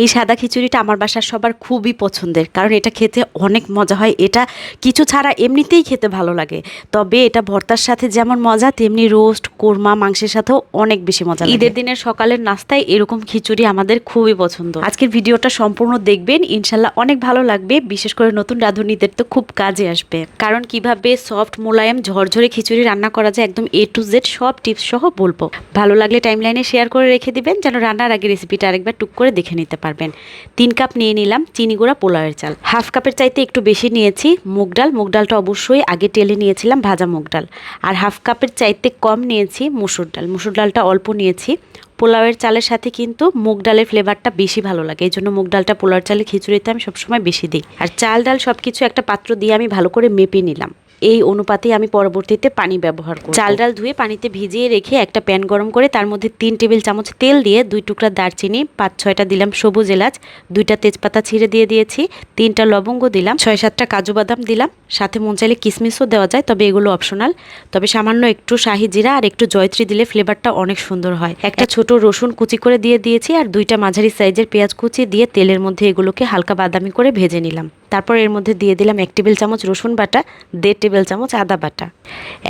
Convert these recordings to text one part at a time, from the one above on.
এই সাদা খিচুড়িটা আমার বাসার সবার খুবই পছন্দের কারণ এটা খেতে অনেক মজা হয়। এটা কিছু ছাড়া এমনিতেই খেতে ভালো লাগে। তবে এটা ভর্তার সাথে যেমন মজা তেমনি রোস্ট কোরমা মাংসের সাথেও অনেক বেশি মজা ঈদের দিনের সকালের নাস্তায় এরকম খিচুড়ি আমাদের খুবই পছন্দ। আজকের ভিডিওটা সম্পূর্ণ দেখবেন ইনশাল্লাহ অনেক ভালো লাগবে। বিশেষ করে নতুন রাঁধুনিদের তো খুব কাজে আসবে। কারণ কীভাবে সফট মোলায়েম ঝরঝরে খিচুড়ি রান্না করা যায় একদম এ টু জেড সব টিপস সহ বলব। ভালো লাগলে টাইমলাইনে শেয়ার করে রেখে দিবেন যেন রান্নার আগে রেসিপিটা আরেকবার টুক করে দেখে নিতে পারবেন। তিন কাপ নিয়ে নিলাম চিনি গুঁড়া পোলাওয়ের চাল। হাফ কাপের চাইতে একটু বেশি নিয়েছি মুগ ডাল। মুগ ডালটা অবশ্যই আগে টেলে নিয়েছিলাম ভাজা মুগ ডাল। আর হাফ কাপের চাইতে কম নিয়েছি মুসুর ডাল। মুসুর ডালটা অল্প নিয়েছি। পোলাওয়ের চালের সাথে কিন্তু মুগ ডালের ফ্লেভারটা বেশি ভালো লাগে। এই জন্য মুগ ডালটা পোলাওয়ের চালে খিচুড়িতে আমি সবসময় বেশি দিই। আর চাল ডাল সব কিছু একটা পাত্র দিয়ে আমি ভালো করে মেপে নিলাম। এই অনুপাতে আমি পরবর্তীতে পানি ব্যবহার করব। চাল ডাল ধুয়ে পানিতে ভিজিয়ে রেখে একটা প্যান গরম করে তার মধ্যে তিন টেবিল চামচ তেল দিয়ে দুই টুকরা দারচিনি পাঁচ ছয়টা দিলাম সবুজ এলাচ দুইটা তেজপাতা ছিঁড়ে দিয়ে দিয়েছি তিনটা লবঙ্গ দিলাম ছয় সাতটা কাজু বাদাম দিলাম। সাথে মন চাইলে কিশমিশও দেওয়া যায় তবে এগুলো অপশনাল। তবে সামান্য একটু শাহি জিরা আর একটু জয়ত্রী দিলে ফ্লেভারটা অনেক সুন্দর হয়। একটা ছোট রসুন কুচি করে দিয়ে দিয়েছি আর দুইটা মাঝারি সাইজের পেঁয়াজ কুচি দিয়ে তেলের মধ্যে এগুলোকে হালকা বাদামি করে ভেজে নিলাম। তারপর এর মধ্যে দিয়ে দিলাম এক টেবিল চামচ রসুন বাটা, দেড় টেবিল চামচ আদা বাটা,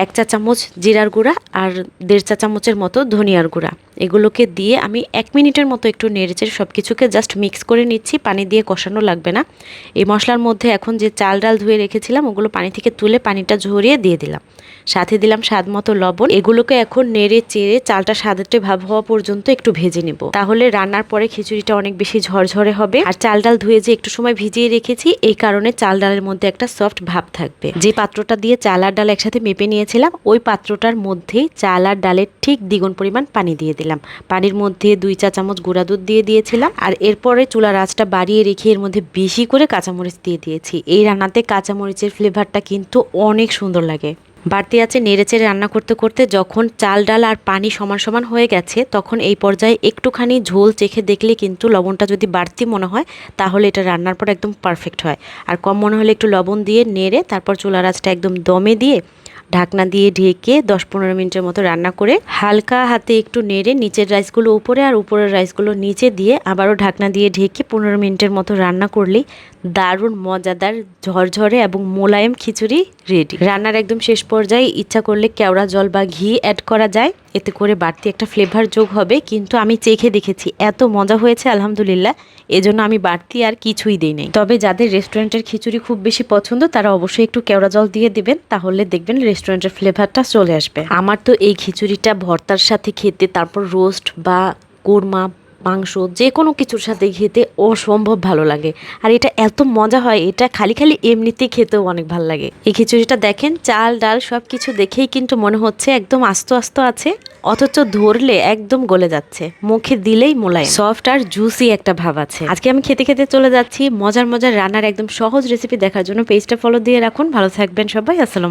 এক চা চামচ জিরার গুঁড়া আর দেড় চা চামচের মতো ধনিয়ার গুঁড়া। এগুলোকে দিয়ে আমি এক মিনিটের মতো একটু নেড়েচেড়ে সব কিছুকে জাস্ট মিক্স করে নিচ্ছি, পানি দিয়ে কষানো লাগবে না। এই মশলার মধ্যে এখন যে চাল ডাল ধুয়ে রেখেছিলাম, ওগুলো পানি থেকে তুলে পানিটা ঝরিয়ে দিয়ে দিলাম। সাথে দিলাম স্বাদ মতো লবণ। এগুলোকে এখন নেড়ে চেড়ে চালটা সাদাটে ভাব হওয়া পর্যন্ত একটু ভেজে নেব। তাহলে রান্নার পরে খিচুড়িটা অনেক বেশি ঝরঝরে হবে। আর চাল ডাল ধুয়ে যে একটু সময় ভিজিয়ে রেখেছি এই কারণে চাল ডালের মধ্যে একটা সফট ভাব থাকবে। যে পাত্রটা দিয়ে চাল আর ডাল একসাথে মেপে নিয়েছিলাম, ওই পাত্রটার মধ্যেই চাল আর ডালের ঠিক দ্বিগুণ পরিমাণ পানি দিয়ে দিলাম। পানির মধ্যে দুই চা চামচ গুঁড়া দুধ দিয়ে দিয়েছিলাম আর এরপরে চুলার আঁচটা বাড়িয়ে রেখে এর মধ্যে বেশি করে কাঁচামরিচ দিয়ে দিয়েছি। এই রান্নাতে কাঁচামরিচের ফ্লেভারটা কিন্তু অনেক সুন্দর লাগে। বাড়তি আছে নেড়েচেড়ে রান্না করতে করতে যখন চাল, ডাল আর পানি সমান সমান হয়ে গেছে, তখন এই পর্যায়ে একটুখানি ঝোল চেখে দেখলে কিন্তু লবণটা যদি বাড়তি মনে হয়, তাহলে এটা রান্নার পর একদম পারফেক্ট হয়। আর কম মনে হলে একটু লবণ দিয়ে নেড়ে, তারপর চুলার আঁচটা একদম দমে দিয়ে ঢাকনা দিয়ে ঢেকে দশ পনেরো মিনিটের মতো রান্না করে হালকা হাতে একটু নেড়ে নিচের রাইসগুলো উপরে আর উপরের রাইসগুলো নিচে দিয়ে আবারও ঢাকনা দিয়ে ঢেকে পনেরো মিনিটের মতো রান্না করলেই দারুণ, মজাদার, ঝরঝরে এবং মোলায়েম খিচুড়ি রেডি। রান্নার একদম শেষ পর্যায়ে ইচ্ছা করলে কেওড়া জল বা ঘি অ্যাড করা যায়। এতে করে বাড়তি একটা ফ্লেভার যোগ হবে। কিন্তু আমি চেখে দেখেছি, এত মজা হয়েছে, আলহামদুলিল্লাহ। এজন্য আমি বাড়তি আর কিছুই দিই নাই। তবে যাদের রেস্টুরেন্টের খিচুড়ি খুব বেশি পছন্দ, তারা অবশ্যই একটু কেওড়া জল দিয়ে দেবেন। তাহলে দেখবেন রেস্টুরেন্টের ফ্লেভারটা চলে আসবে। আমার তো এই খিচুড়িটা ভর্তার সাথে খেতে, তারপর রোস্ট বা কোরমা মাংস যে কোনো কিছুর সাথে খেতে অসম্ভব ভালো লাগে। আর এটা এত মজা হয়, এটা খালি খালি এমনিতেই খেতেও অনেক ভালো লাগে। এই খিচুড়িটা দেখেন, চাল, ডাল সব কিছু দেখেই কিন্তু মনে হচ্ছে একদম আস্ত আস্ত আছে, অথচ ধরলে একদম গলে যাচ্ছে। মুখে দিলেই মোলায় সফট আর জুসি একটা ভাব আছে। আজকে আমি খেতে খেতে চলে যাচ্ছি, মজার মজার রান্নার একদম সহজ রেসিপি দেখার জন্য। পেজটা ফলো দিয়ে রাখুন। ভালো থাকবেন সবাই, আসসালাম